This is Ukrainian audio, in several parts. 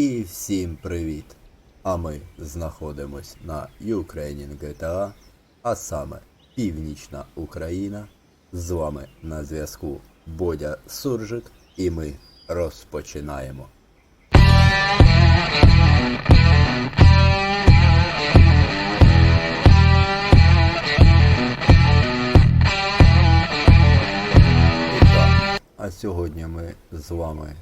І всім привіт! А ми знаходимось на Ukrainian GTA, а саме Північна Україна. З вами на зв'язку Бодя Суржик, і ми розпочинаємо. А сьогодні ми з вами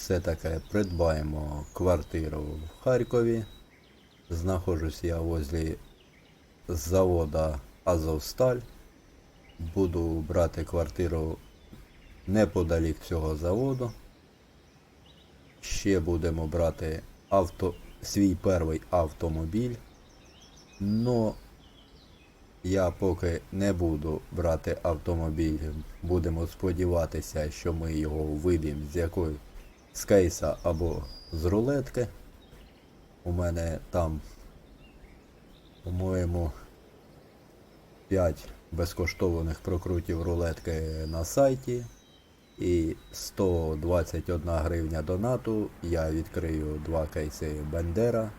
все таки придбаємо квартиру в Харкові. Знаходжусь я возле завода Азовсталь. Буду брати квартиру неподалік цього заводу. Ще будемо брати авто, свій перший автомобіль. Но я поки не буду брати автомобіль. Будемо сподіватися, що ми його виб'ємо з якої з кейса або з рулетки. У мене там, по-моєму, 5 безкоштовних прокрутів рулетки на сайті. І 121 гривня донату. Я відкрию два кейси Бендера.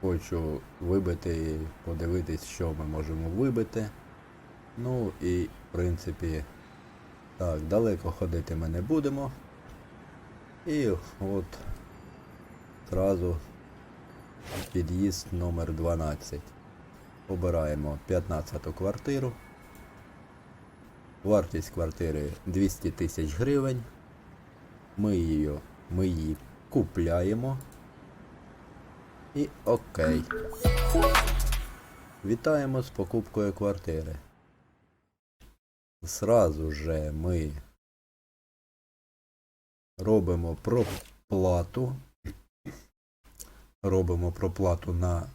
Хочу вибити, подивитись, що ми можемо вибити. Ну і, в принципі, так, далеко ходити ми не будемо. І от зразу під'їзд номер 12. Обираємо 15 квартиру. Вартість квартири 200 тисяч гривень. Ми її, ми її купляємо. І окей. Вітаємо з покупкою квартири. Зразу же ми робимо проплату. Робимо проплату на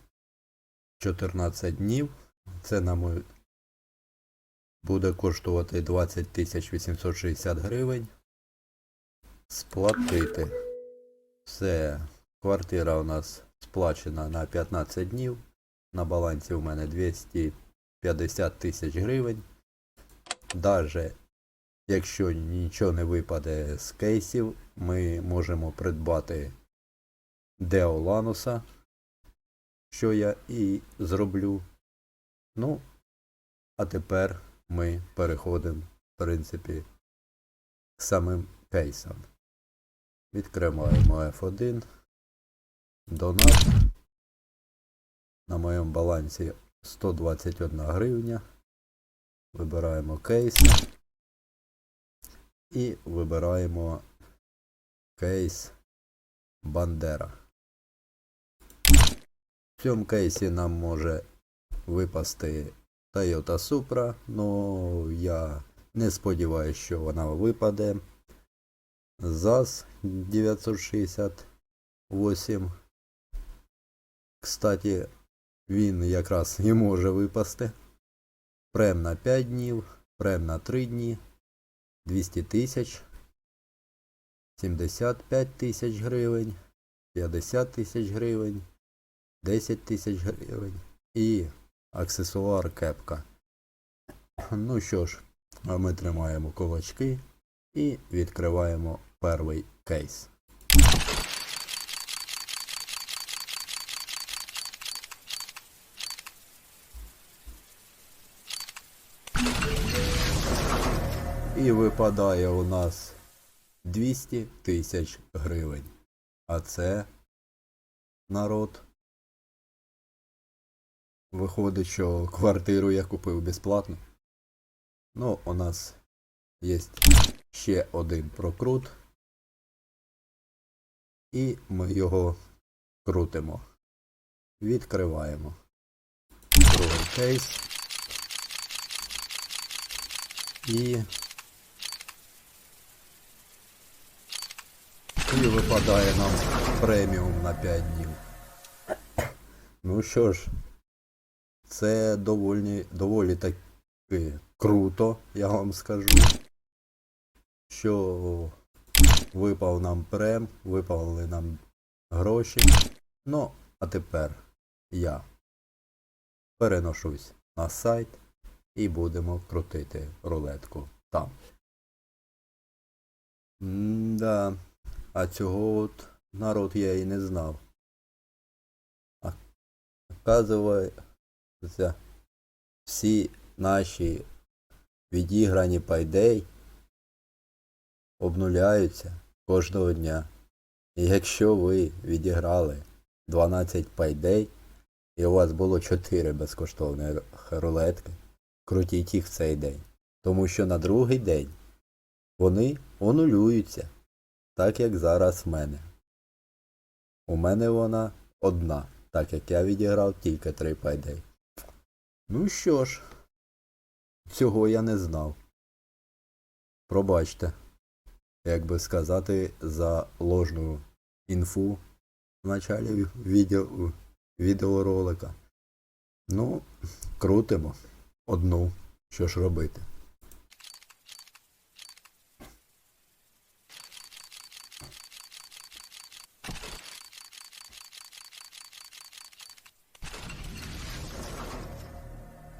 14 днів. Це нам буде коштувати 20 860 гривень. Сплатити. Все. Квартира у нас сплачена на 15 днів. На балансі у мене 250 тисяч гривень. Даже якщо нічого не випаде з кейсів, ми можемо придбати Деолануса, що я і зроблю. Ну, а тепер ми переходимо, в принципі, к самим кейсам. Відкриваємо F1. Донат. На моєму балансі 121 гривня. Вибираємо кейс. І вибираємо кейс Бандера. В цьому кейсі нам може випасти Toyota Supra, но я не сподіваюся, що вона випаде. ЗАЗ 968. Кстати, він якраз і може випасти. Прем на 5 днів, прем на 3 дні, 200 тисяч, 75 тисяч гривень, 50 тисяч гривень, 10 тисяч гривень і аксесуар кепка. Ну що ж, ми тримаємо кулачки і відкриваємо перший кейс. І випадає у нас 200 тисяч гривень. А це народ. Виходить, що квартиру я купив безплатно. Ну, у нас є ще один прокрут. І ми його крутимо. Відкриваємо. Другий кейс. І. І випадає нам преміум на 5 днів. Ну що ж, це доволі, доволі таки круто, я вам скажу. Що випав нам прем, випали нам гроші. Ну, а тепер я переношусь на сайт і будемо крутити рулетку там. М-да. А цього от народ я і не знав. Оказується, всі наші відіграні пайдей обнуляються кожного дня. І якщо ви відіграли 12 пайдей, і у вас було 4 безкоштовні рулетки, крутіть їх в цей день. Тому що на другий день вони онулюються, так як зараз в мене. У мене вона одна, так як я відіграв тільки 3 пайдей. Ну що ж, цього я не знав. Пробачте, як би сказати, за ложну інфу в началі відео, відеоролика. Ну, крутимо одну. Що ж робити?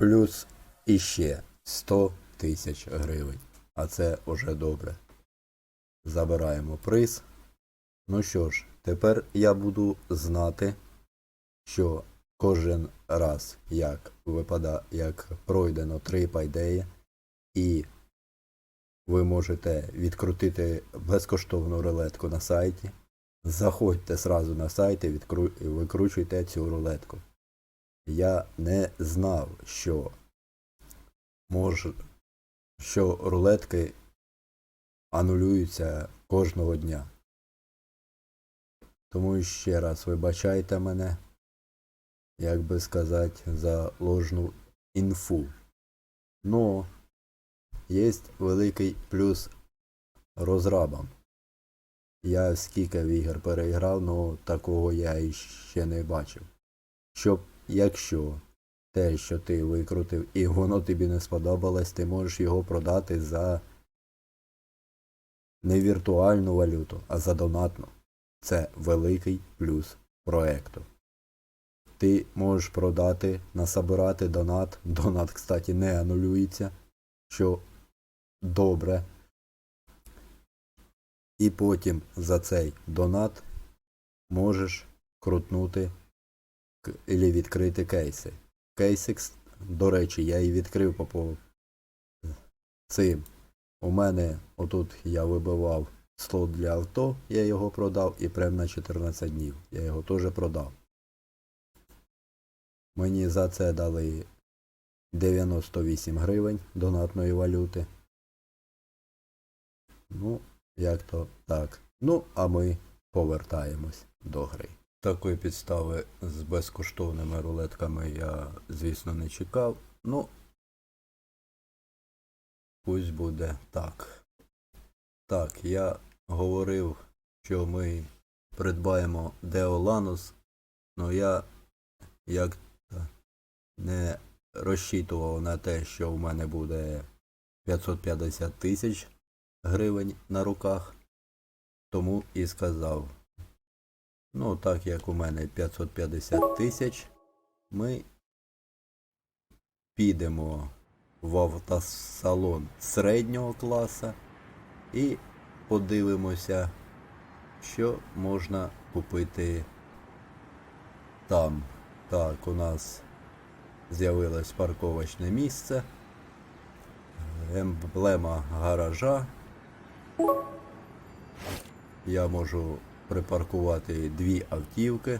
Плюс іще 100 тисяч гривень. А це уже добре. Забираємо приз. Ну що ж, тепер я буду знати, що кожен раз, як випада, як пройдено три пайдеї, і ви можете відкрутити безкоштовну рулетку на сайті. Заходьте сразу на сайт і відкру... викручуйте цю рулетку. Я не знав, що мож... що рулетки анулюються кожного дня. Тому ще раз вибачайте мене, як би сказати, за ложну інфу. Но є великий плюс розрабам. Я скільки в ігор переіграв, но такого я іще не бачив. Щоб якщо те, що ти викрутив, і воно тобі не сподобалось, ти можеш його продати за не віртуальну валюту, а за донатну. Це великий плюс проекту. Ти можеш продати, насобирати донат. Донат, кстати, не анулюється, що добре. І потім за цей донат можеш крутнути ілі відкрити кейси. Кейсикс, до речі, я і відкрив по цим. У мене отут я вибивав слот для авто, я його продав і прям на 14 днів. Я його теж продав. Мені за це дали 98 гривень донатної валюти. Ну, як то так. Ну, а ми повертаємось до гри. Такої підстави з безкоштовними рулетками я, звісно, не чекав. Ну, пусть буде так. Так, я говорив, що ми придбаємо Деоланус, але я як не розчитував на те, що в мене буде 550 тисяч гривень на руках, тому і сказав. Ну, так як у мене 550 тисяч, ми підемо в автосалон середнього класу і подивимося, що можна купити там. Так, у нас з'явилось парковочне місце, емблема гаража. Я можу припаркувати дві автівки,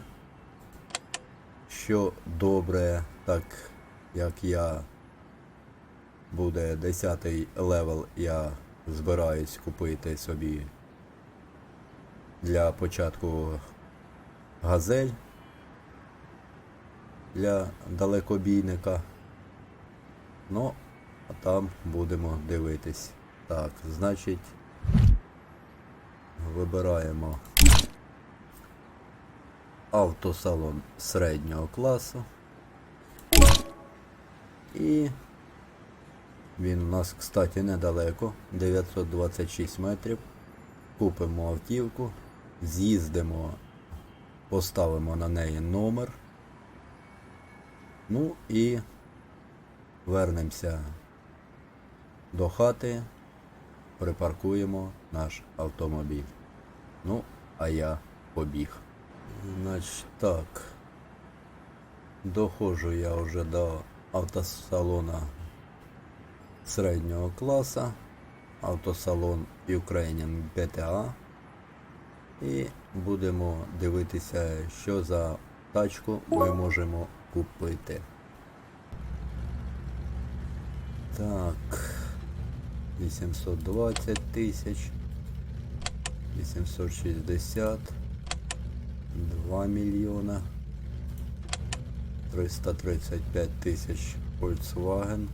що добре, так як я буде 10 левел, я збираюсь купити собі для початку газель для далекобійника. Ну, а там будемо дивитись. Так, значить, вибираємо автосалон середнього класу. І він у нас, кстати, недалеко, 926 метрів. Купимо автівку, з'їздимо, поставимо на неї номер. Ну і вернемося до хати, припаркуємо наш автомобіль. Ну, а я побіг. Значить так. Доходжу я вже до автосалона середнього класу. Автосалон Ukrainian GTA. І будемо дивитися, що за тачку ми можемо купити. Так. 820 тисяч. 860. 2 мільйона. 335 тисяч Volkswagen.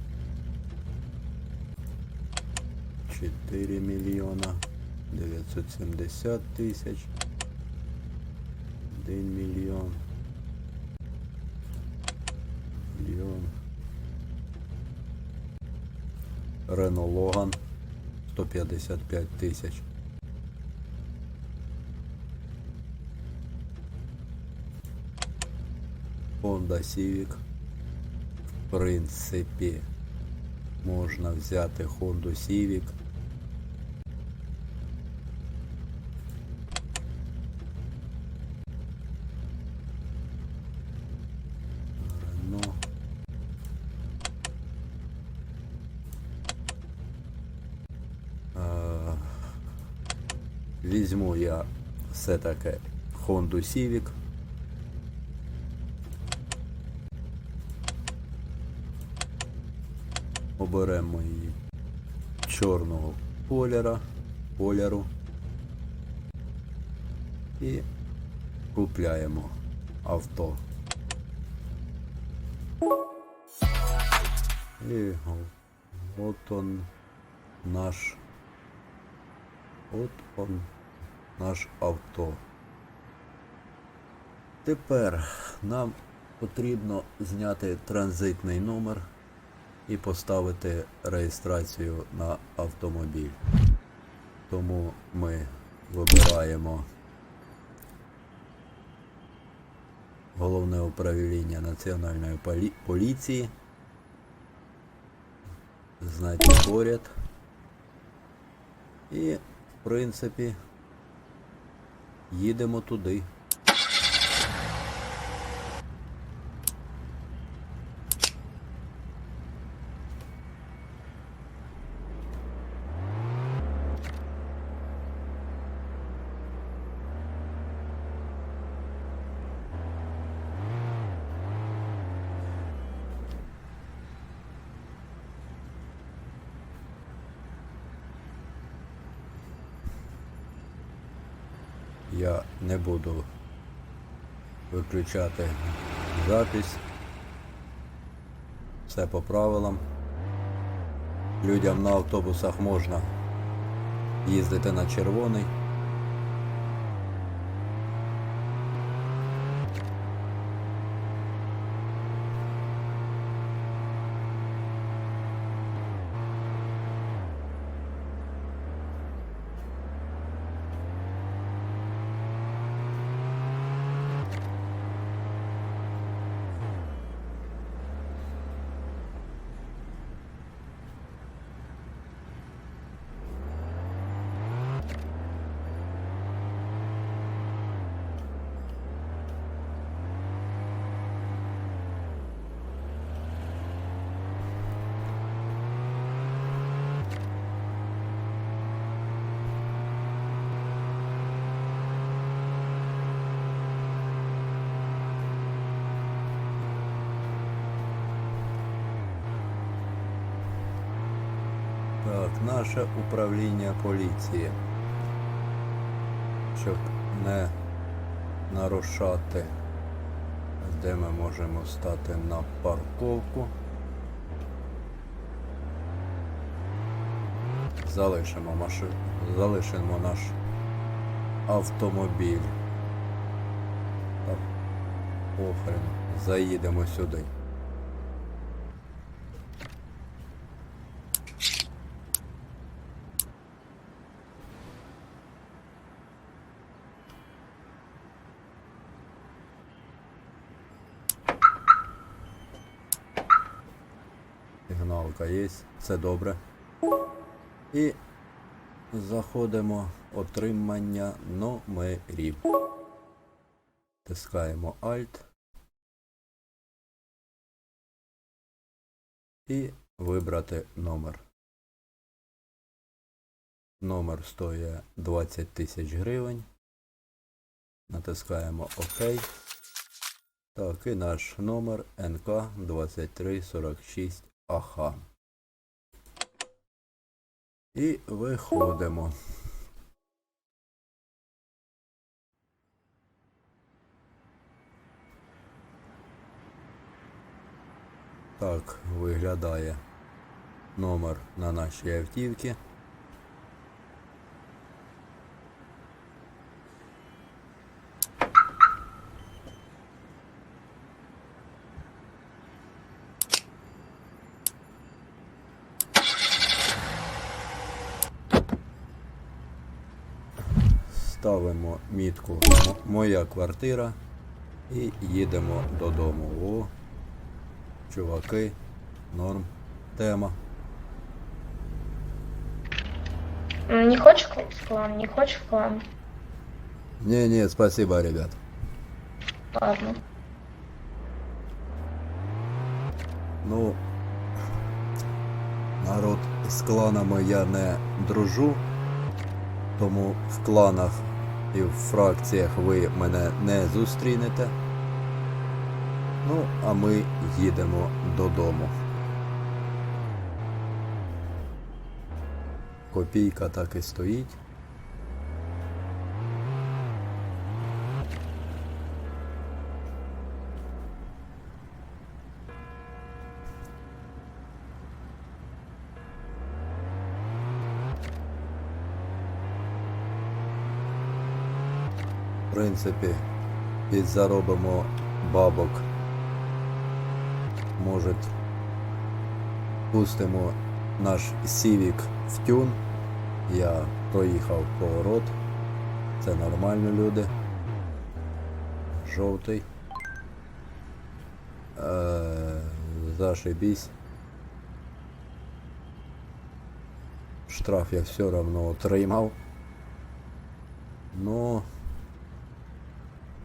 4 мільйона. 970 тисяч. 1 мільйон. Мільйон. Рено Логан 155 тисяч. Honda Civic. В принципі, можна взяти Honda Civic. Е, Візьму я все-таки Honda Civic. Оберемо її чорного кольора, кольору і купляємо авто. І от он наш от он наш авто. Тепер нам потрібно зняти транзитний номер і поставити реєстрацію на автомобіль. Тому ми вибираємо головне управління Національної полі- поліції. Знайти поряд. І, в принципі, їдемо туди. Я не буду виключати запись. Все по правилам. Людям на автобусах можна їздити на червоний. Так, наше управління поліції. Щоб не нарушати, де ми можемо стати на парковку. Залишимо машину, залишимо наш автомобіль. Похрен, заїдемо сюди. Сигналка є, все добре. І заходимо отримання номерів. Тискаємо Alt. І вибрати номер. Номер стоїть 20 тисяч гривень. Натискаємо ОК. Так, і наш номер НК 2346 АХ. І виходимо. Так виглядає номер на нашій автівці. Ставимо мітку «Мо- Моя квартира і їдемо додому. О, чуваки, норм, тема. М, Не хочешь в клан? Не хочешь в клан? Не-не, спасибо, ребят. Ладно. Ну, народ з кланами я не дружу, тому в кланах і в фракціях ви мене не зустрінете. Ну, а ми їдемо додому. Копійка так і стоїть. В принципі, підзаробимо бабок. Може, пустимо наш Сівік в тюн. Я проїхав поворот. Це нормально люди. Жовтий. Е, зашибісь. Штраф я все одно отримав. Ну,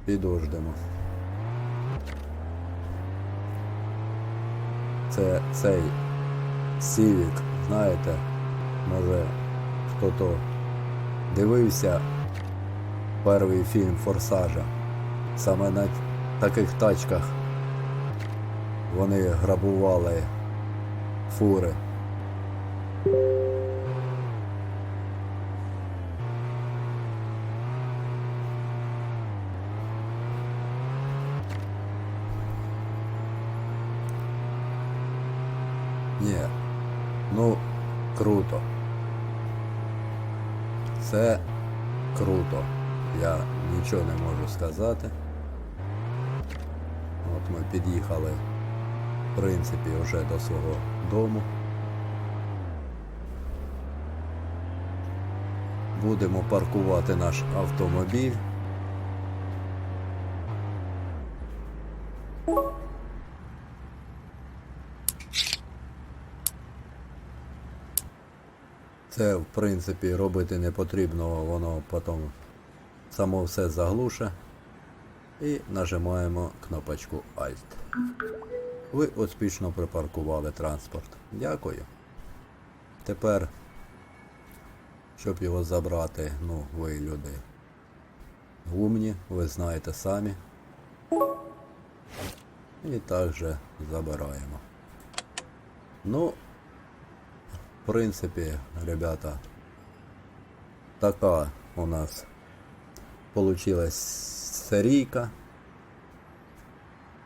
підождемо. Це цей Сівік, знаєте, може хто то дивився перший фільм Форсажа. Саме на таких тачках вони грабували фури. Ні. Ну, круто. Це круто. Я нічого не можу сказати. От ми під'їхали, в принципі, вже до свого дому. Будемо паркувати наш автомобіль. Це, в принципі, робити не потрібно, воно потім само все заглуше. І нажимаємо кнопочку Alt. Ви успішно припаркували транспорт. Дякую. Тепер, щоб його забрати, ну, ви люди гумні, ви знаєте самі. І також забираємо. Ну, в принципі, ребята, така у нас получилась серійка.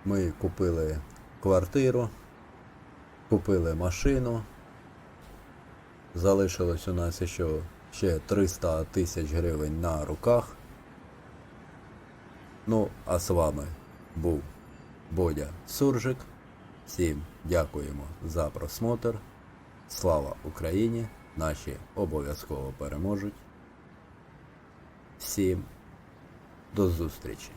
Ми купили квартиру, купили машину. Залишилось у нас ще, ще 300 тисяч гривень на руках. Ну, а з вами був Бодя Суржик. Всім дякуємо за просмотр. Слава Україні! Наші обов'язково переможуть. Всім до зустрічі!